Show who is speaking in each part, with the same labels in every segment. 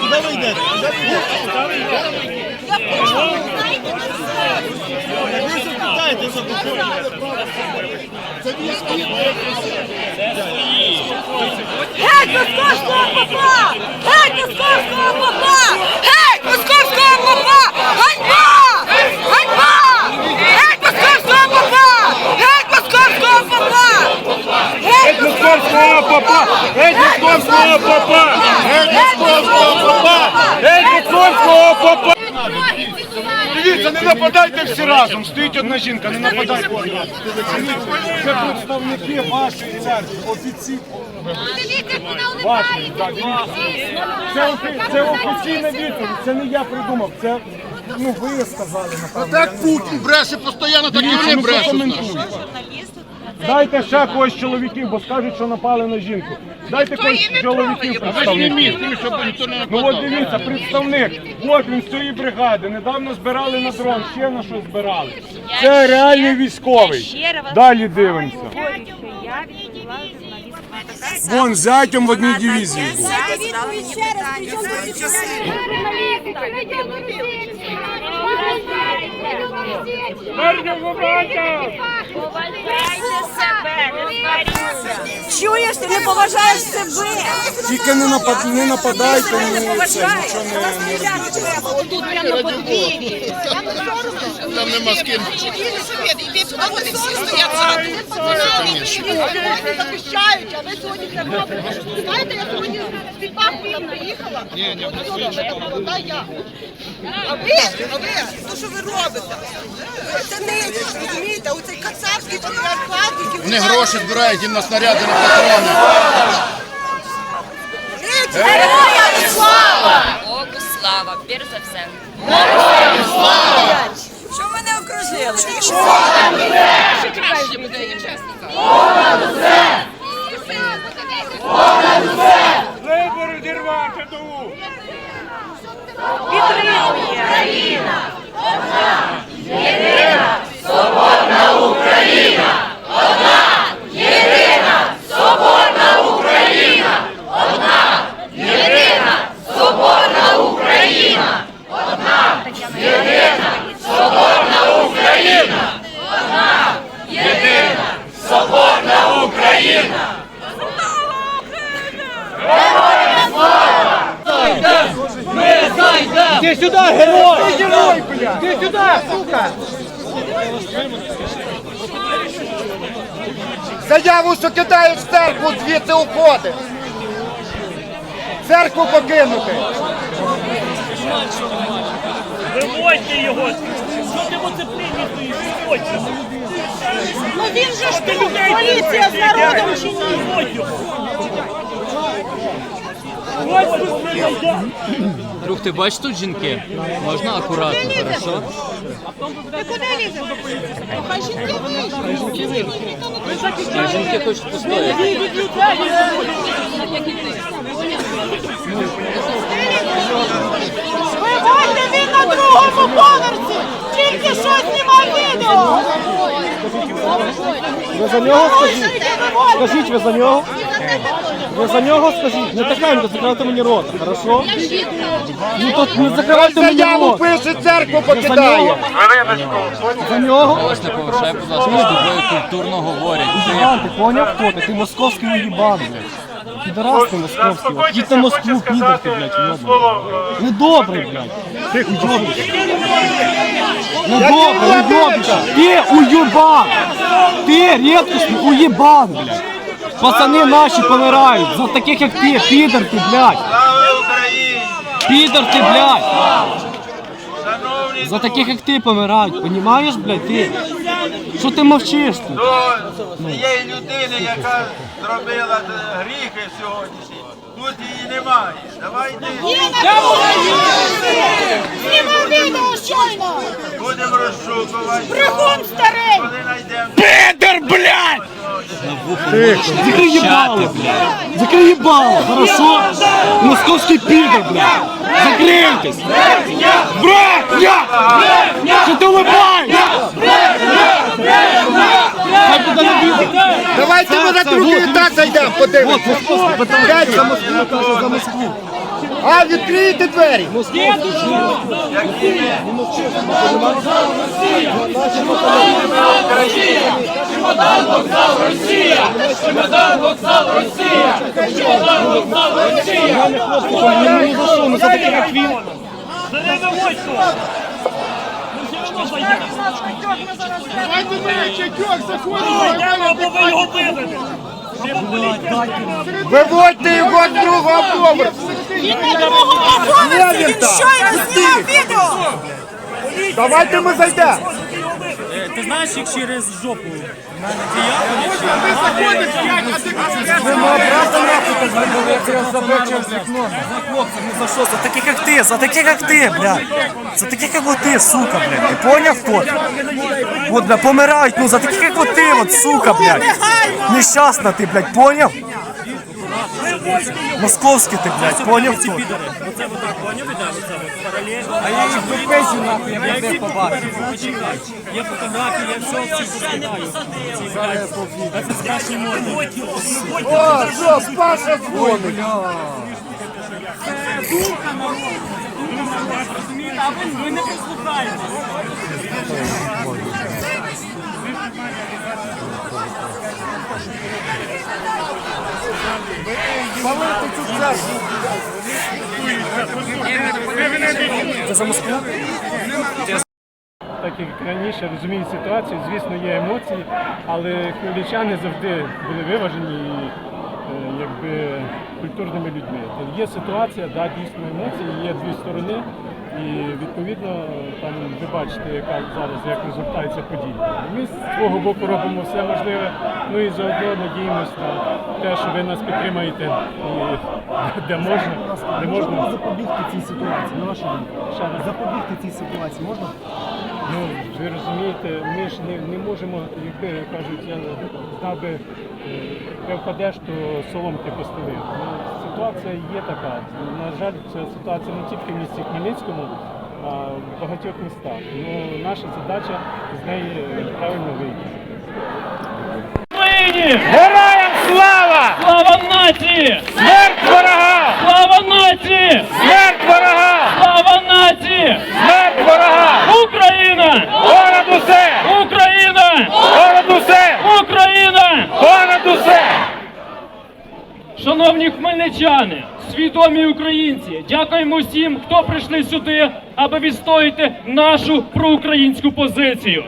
Speaker 1: Куди ви йдете? Ви запитаєте за кухню.
Speaker 2: Геть московського попа! Геть московського попа! Геть московського попа! Ганьба! Ганьба! Геть московського попа! Геть московського попа! Геть
Speaker 3: попа! Геть московського попа!
Speaker 2: Геть московського попа!
Speaker 3: Геть московського попа! Дивіться, не нападайте всі разом. Стоїть одна жінка, не нападайте. Це представники вашої церкви, офіційні. Ваші, так, дивіться. Це, офі- це офіційна відповідь, це не я придумав, це ну ви сказали, напевно.
Speaker 1: Так Путін бреше постійно, так і вони
Speaker 3: ну
Speaker 1: брешуть.
Speaker 3: коментують? Дайте ще когось чоловіків, бо скажуть, що напали на жінку. Дайте когось чоловіків представників. Ну от дивіться, представник. От він з цієї бригади. Недавно збирали на дрон, ще на що збирали. Це реальний військовий. Далі дивимося. Вон зятям в одній дивізії був.
Speaker 4: Поважайте себе, не сваріться.
Speaker 2: Чуєш, ти не поважаєш себе!
Speaker 3: Тільки не, напад... не нападайте, ні, це нічого не, не робіть.
Speaker 2: Отут прямо на подвір'ї!
Speaker 1: Там нема з ким.
Speaker 5: захищають, а ви сьогодні це робите. Знаєте, я сьогодні з Бахмутом приїхала. Ні, ні, молода я. А ви, а ви, ну що ви робите? Це не розумієте, оцей кацапський патріархат, які
Speaker 1: Вони гроші збирають їм на снаряди, на патрони.
Speaker 2: Героям слава!
Speaker 4: Богу слава, перш за все.
Speaker 2: Що мене окружили?
Speaker 3: Вибори дірвати до
Speaker 6: Ти сюди, герой! Ти герой, блядь! Ти сюди, сука! Заяву, що кидаєш в церкву, звідси уходиш! Церкву покинути!
Speaker 7: Виводьте його! Що ти в оцеплінні стоїш? Виводьте!
Speaker 2: Ну він же ж тут, поліція з народом чи ні?
Speaker 7: Виводь його! Ось тут не найде!
Speaker 8: Друг, ти бачиш тут жінки? Можна акуратно, хорошо?
Speaker 2: Ти куди лізеш? Ну, Хай жінки вийшли.
Speaker 8: А жінки хочуть постояти.
Speaker 7: Людей!
Speaker 2: Він на другому поверсі! Тільки що знімав відео!
Speaker 6: Ви за нього скажіть? Скажіть, ви за нього? Ви за нього скажіть? Не тихенько, закривайте мені рот, хорошо? Ну то не закривайте мені рот. пише, церкву покидає. За нього?
Speaker 8: Ось не повишай, будь ласка, з тобою культурно говорять.
Speaker 6: Іван, ти поняв хто ти? Ти московський уїбан, блядь. Підарас ти московський. От Їдь на Москву, підар ти, блядь, йобаний. Недобрий, блядь. Ти уйобище. Недобрий, уйобище. Ти уйобан. Ти рідкісний уїбан, блядь. Пацани наші помирають. За таких як ти, підар ти, блядь. Підар ти, блядь. За таких як ти помирають, понімаєш, блядь, ти? Що ти мовчиш тут?
Speaker 9: цієї людини, яка зробила гріхи сьогоднішні, тут її немає. Давайте
Speaker 2: Знімав відео щойно!
Speaker 9: будемо розшукувати.
Speaker 2: Брехун старий!
Speaker 9: Коли знайдемо
Speaker 3: Підер, блядь! Тихо.
Speaker 6: Закрий їбало, блядь. Закрий їбало, хорошо? Московський пидор! блядь. Закрийтесь. Брехня! Що ти улыбаєш? Хай туди не бігай.
Speaker 3: Давайте ми на другий етап зайдемо, подивимось. Подивіться за
Speaker 6: Москву, каже, за Москву.
Speaker 3: А, відкрийте двері.
Speaker 6: Таке, як він.
Speaker 7: За не виводьте! Ну все одно зайдемо.
Speaker 3: Давайте ми,
Speaker 7: виведете. Не.
Speaker 3: Виводьте його з другого поверху.
Speaker 2: Він щойно знімав відео.
Speaker 3: Давайте ми зайдемо.
Speaker 7: Ти знаєш, як через жопу?
Speaker 6: За що? За таких як ти, за таких як ти, блядь. За таких як ти, сука, блядь. Ти поняв хто? От, бля, помирають, ну за таких як ти, от, сука, блядь. Нещасна ти, блядь, поняв? Московський ти, блядь, поняв хто?
Speaker 7: А я їх випишу, нахуй, я де побачив. Є фотографії, я все всі покидаю. Це страшні морди.
Speaker 3: О, що, Паша дзвонить.
Speaker 7: А ви, ви не послухаєте.
Speaker 10: Так як раніше розумію ситуацію, звісно, є емоції, але хмельничани завжди були виважені і е, якби культурними людьми. Є ситуація, да, дійсно емоції, є дві сторони, і відповідно там ви бачите, яка зараз як розвертаються події. Ми з свого боку робимо все можливе, ну і заодно надіємося на те, що ви нас підтримаєте і де можна, де можна.
Speaker 6: запобігти цій ситуації, на вашу думку?
Speaker 10: Ще раз.
Speaker 6: Запобігти цій ситуації можна?
Speaker 10: Ну, ви розумієте, ми ж не, не можемо, якби кажуть, я знав би, е, впадеш, то соломки постелив. Ну, ситуація є така. На жаль, ця ситуація не тільки в місті Хмельницькому, а в багатьох містах. Ну, наша задача з неї правильно вийти.
Speaker 7: Україні!
Speaker 3: Героям слава!
Speaker 7: Слава нації!
Speaker 3: Смерть ворога!
Speaker 7: Слава нації!
Speaker 3: Смерть ворога!
Speaker 7: Слава нації!
Speaker 3: Смерть ворога!
Speaker 7: Україна! Шановні хмельничани, свідомі українці, дякуємо всім, хто прийшли сюди, аби відстояти нашу проукраїнську позицію.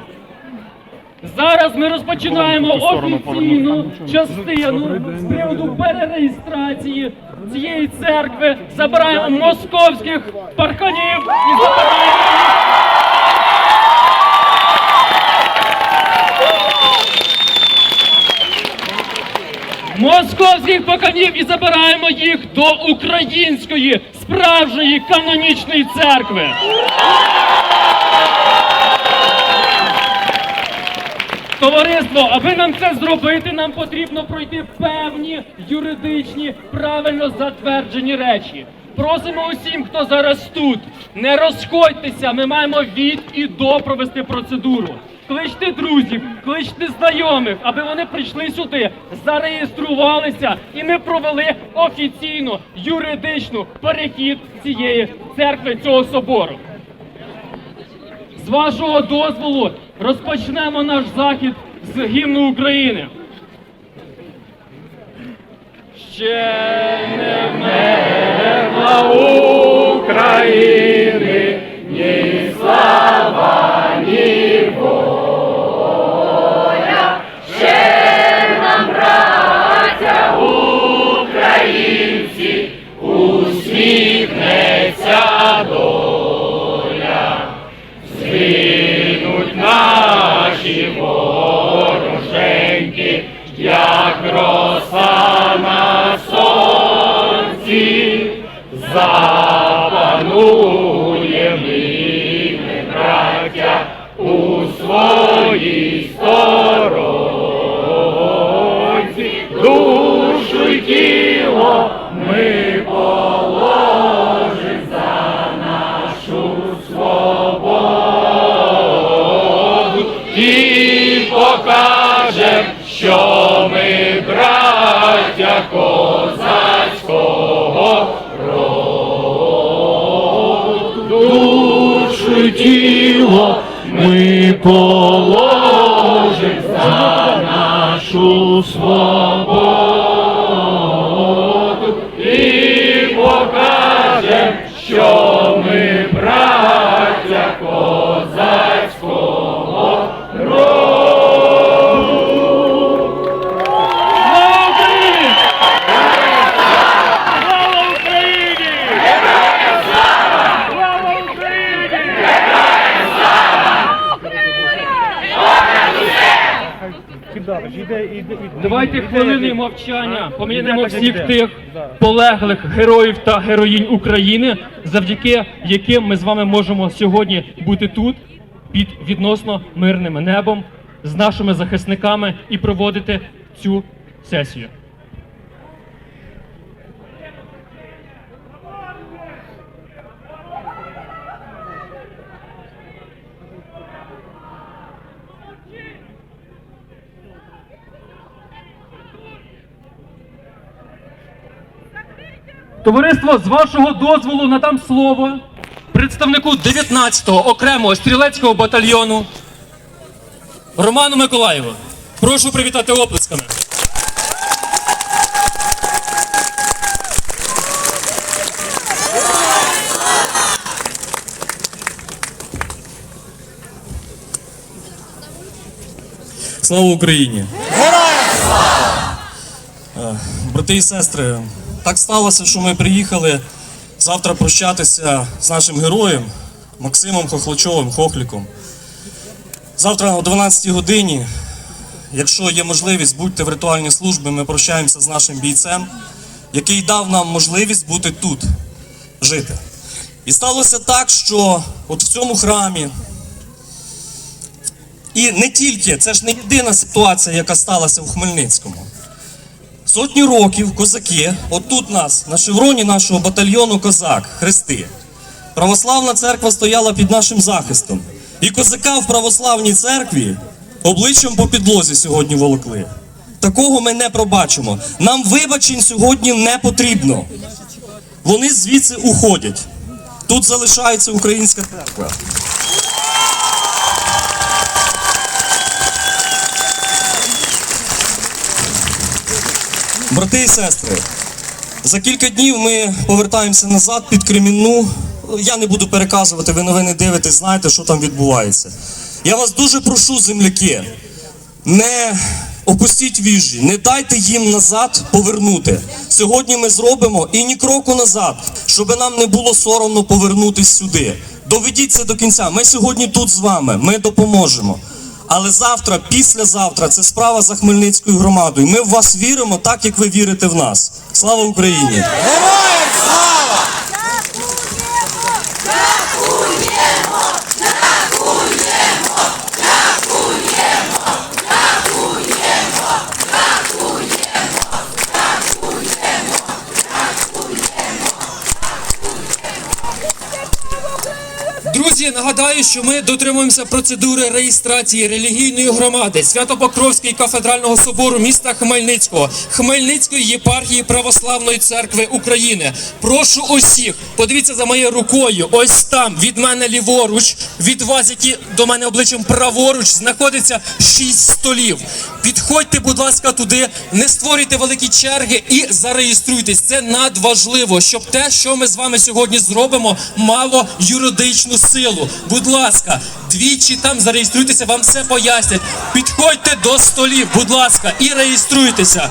Speaker 7: Зараз ми розпочинаємо офіційну частину з приводу перереєстрації цієї церкви. Забираємо московських парханів і забираємо. Московських паканів і забираємо їх до української справжньої канонічної церкви. Товариство, аби нам це зробити, нам потрібно пройти певні юридичні, правильно затверджені речі. Просимо усім, хто зараз тут, не розходьтеся. Ми маємо від і до провести процедуру. Кличте друзів, кличте знайомих, аби вони прийшли сюди, зареєструвалися, і ми провели офіційну юридичну перехід цієї церкви, цього собору. З вашого дозволу розпочнемо наш захід з гімну України. Ще не вмерла у своїй сторонці, положим за нашу свободу Давайте хвилини мовчання. помінемо всіх тих полеглих героїв та героїнь України, завдяки яким ми з вами можемо сьогодні бути тут під відносно мирним небом з нашими захисниками і проводити цю сесію. Товариство, з вашого дозволу надам слово представнику 19-го окремого стрілецького батальйону Роману Миколаєву. Прошу привітати оплесками.
Speaker 11: Слава Україні! Брати і сестри, так сталося, що ми приїхали завтра прощатися з нашим героєм Максимом Хохлачовим Хохліком. Завтра о 12 годині, якщо є можливість, будьте в ритуальній службі, ми прощаємося з нашим бійцем, який дав нам можливість бути тут, жити. І сталося так, що от в цьому храмі, і не тільки, це ж не єдина ситуація, яка сталася в Хмельницькому. Сотні років козаки, отут нас, на шевроні нашого батальйону Козак, хрести. Православна церква стояла під нашим захистом. І козака в православній церкві обличчям по підлозі сьогодні волокли. Такого ми не пробачимо. Нам вибачень сьогодні не потрібно. Вони звідси уходять. Тут залишається українська церква. Брати і сестри, за кілька днів ми повертаємося назад під Кремінну. Я не буду переказувати, ви новини дивитесь, знаєте, що там відбувається. Я вас дуже прошу, земляки, не опустіть віжі, не дайте їм назад повернути. Сьогодні ми зробимо і ні кроку назад, щоб нам не було соромно повернутись сюди. Доведіть це до кінця. Ми сьогодні тут з вами, ми допоможемо. Але завтра, післязавтра, це справа за Хмельницькою громадою. Ми в вас віримо так, як ви вірите в нас. Слава Україні!
Speaker 7: Друзі, нагадаю, що ми дотримуємося процедури реєстрації релігійної громади Свято-Покровської кафедрального собору міста Хмельницького, Хмельницької єпархії Православної церкви України. Прошу усіх, подивіться за моєю рукою. Ось там від мене ліворуч, від вас, які до мене обличчям праворуч, знаходиться шість столів. Підходьте, будь ласка, туди, не створюйте великі черги і зареєструйтесь. Це надважливо, щоб те, що ми з вами сьогодні зробимо, мало юридичну силу. Будь ласка, двічі там зареєструйтеся, вам все пояснять. Підходьте до столів, будь ласка, і реєструйтеся.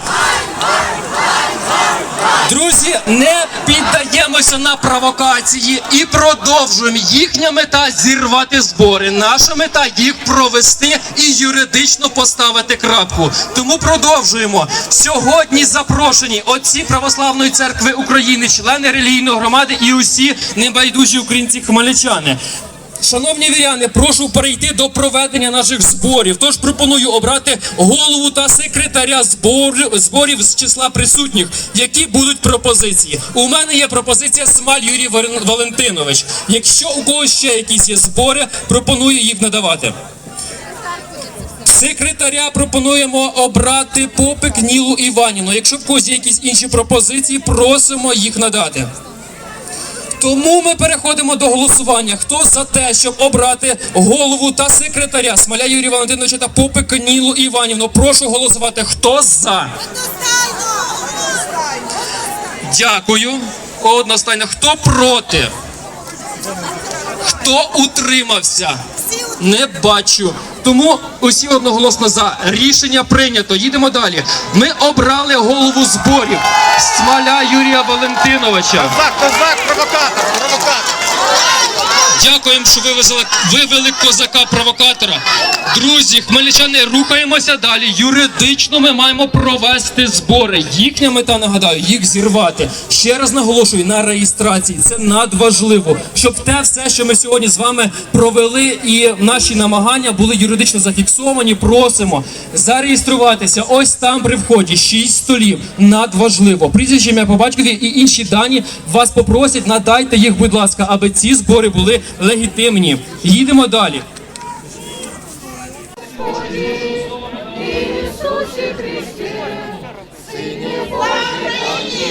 Speaker 7: Друзі, не піддаємося на провокації і продовжуємо. Їхня мета зірвати збори. Наша мета їх провести і юридично поставити крапку. Тому продовжуємо. Сьогодні запрошені отці Православної церкви України, члени релігійної громади і усі небайдужі українці хмельничани. Шановні віряни, прошу перейти до проведення наших зборів. Тож пропоную обрати голову та секретаря зборів, з числа присутніх. Які будуть пропозиції? У мене є пропозиція Смаль Юрій Валентинович. Якщо у когось ще якісь є збори, пропоную їх надавати. Секретаря пропонуємо обрати Попик Нілу Іванівну. Якщо в когось є якісь інші пропозиції, просимо їх надати. Тому ми переходимо до голосування. Хто за те, щоб обрати голову та секретаря Смоля Юрія Валентиновича та Попик Іванівну? Прошу голосувати. Хто за? Дякую. Одностайно. Хто проти? Хто утримався? Не бачу. Тому усі одноголосно за. Рішення прийнято. Їдемо далі. Ми обрали голову зборів Смоля Юрія Валентиновича.
Speaker 12: Козак, козак, провокатор, провокатор.
Speaker 7: Дякуємо, що вивезли, вивели козака-провокатора. Друзі, хмельничани, рухаємося далі. Юридично ми маємо провести збори. Їхня мета, нагадаю, їх зірвати. Ще раз наголошую на реєстрації. Це надважливо, щоб те все, що ми сьогодні з вами провели, і наші намагання були юридично зафіксовані. Просимо зареєструватися. Ось там при вході шість столів. Надважливо. Прізвище ім'я по і інші дані вас попросять. Надайте їх, будь ласка, аби ці збори були легітимні. Їдемо далі. Ісусі Христі, Сині Божі,